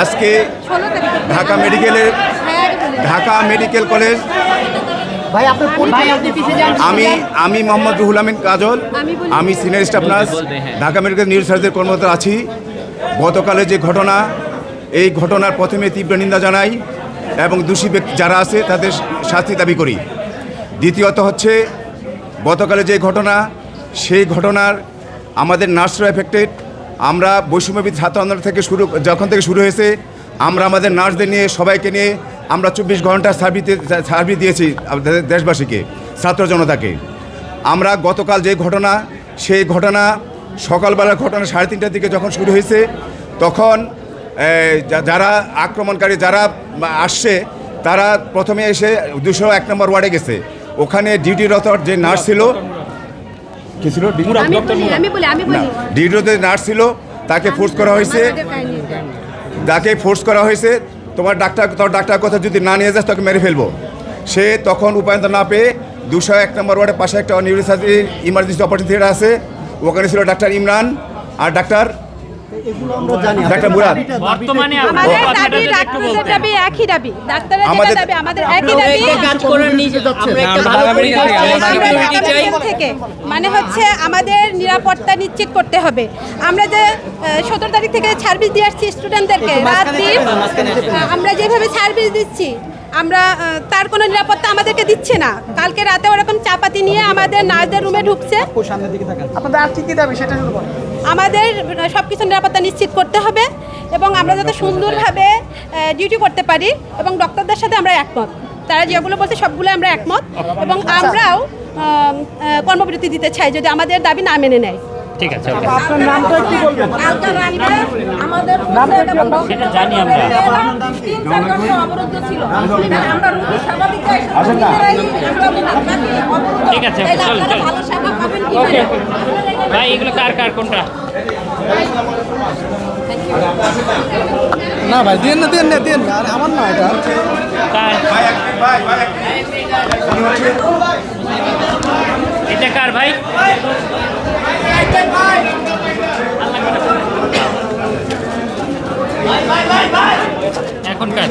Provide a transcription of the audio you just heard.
আজকে ঢাকা মেডিকেলের Dhaka medical college. আমি আমি মোহাম্মদ রুহুল আমিন কাজল। আমি সিনিয়র স্টাফ নার্স। হ্যাঁ। ঢাকা মেডিকেল নিউজ সার্জের কর্মরত আছি। গতকালে যে ঘটনা এই ঘটনার প্রথমে তীব্র নিন্দা জানাই এবং দোষী ব্যক্তি যারা আছে তাদের শাস্তি দাবি করি। দ্বিতীয়ত হচ্ছে, গতকালে যে ঘটনা, সেই ঘটনার আমাদের নার্সরা এফেক্টেড আমরা বৈষম্যবিদ ছাত্র আন্দোলন থেকে শুরু, যখন থেকে শুরু হয়েছে, আমরা আমাদের নার্সদের নিয়ে, সবাইকে নিয়ে আমরা চব্বিশ ঘণ্টা সার্ভিস সার্ভিস দিয়েছি দেশবাসীকে, ছাত্র জনতাকে। আমরা গতকাল যে ঘটনা, সেই ঘটনা, সকালবেলার ঘটনা সাড়ে তিনটার দিকে যখন শুরু হয়েছে, তখন যারা আক্রমণকারী, যারা আসছে, তারা প্রথমে এসে দুশো এক নম্বর ওয়ার্ডে গেছে। ওখানে ডিউটিরত যে নার্স ছিল কি ছিল? ডিউটিতে নার্স ছিল তাকে ফোর্স করা হয়েছে। তাকে ফোর্স করা হয়েছে। তোমার ডাক্তার তোর ডাক্তার কথা যদি না নিয়ে যাস তোকে মেরে ফেলব। সে তখন উপায়ন্ত না পেয়ে দুশো এক নম্বর ওয়ার্ডের পাশে একটা নিউরোসার্জারি ইমার্জেন্সি অপারেশন থিয়েটার আছে। ওখানে ছিল ডাক্তার ইমরান আর ডাক্তার ডাক্তার মুরাদ। বর্তমানে আমাদের দাবি ডাক্তারদের দাবি একই দাবি। ডাক্তাররা যেটা দাবি আমাদের একই দাবি। কাজ নিজে যাচ্ছে। থেকে মানে হচ্ছে আমাদের নিরাপত্তা নিশ্চিত করতে হবে। আমরা যে সতেরো তারিখ থেকে সার্ভিস দিয়ে আসছি স্টুডেন্টদেরকে রাত দিন আমরা যেভাবে সার্ভিস দিচ্ছি আমরা তার কোনো নিরাপত্তা আমাদেরকে দিচ্ছে না। কালকে রাতে ওরকম চাপাতি নিয়ে আমাদের নার্সদের রুমে ঢুকছে। আপনাদের আর কি কি দাবি সেটা শুরু আমাদের সব কিছু নিরাপত্তা নিশ্চিত করতে হবে এবং আমরা যাতে সুন্দরভাবে ডিউটি করতে পারি এবং ডক্টরদের সাথে আমরা একমত। তারা যেগুলো বলছে সবগুলো আমরা একমত এবং আমরাও আহ, আহ, কর্মবিরতি দিতে চাই যদি আমাদের দাবি না মেনে নেয়। ঠিক আছে ওকে। আপনার নামটা একটু বলবেন। আমাদের সেটা জানি আমরা। ঠিক আছে চল চল ওকে। ভাই এগুলো কার কার কোনটা? না ভাই দিন না দিন না দিন না। আরে আমার না এটা। এটা কার ভাই? คนเกิด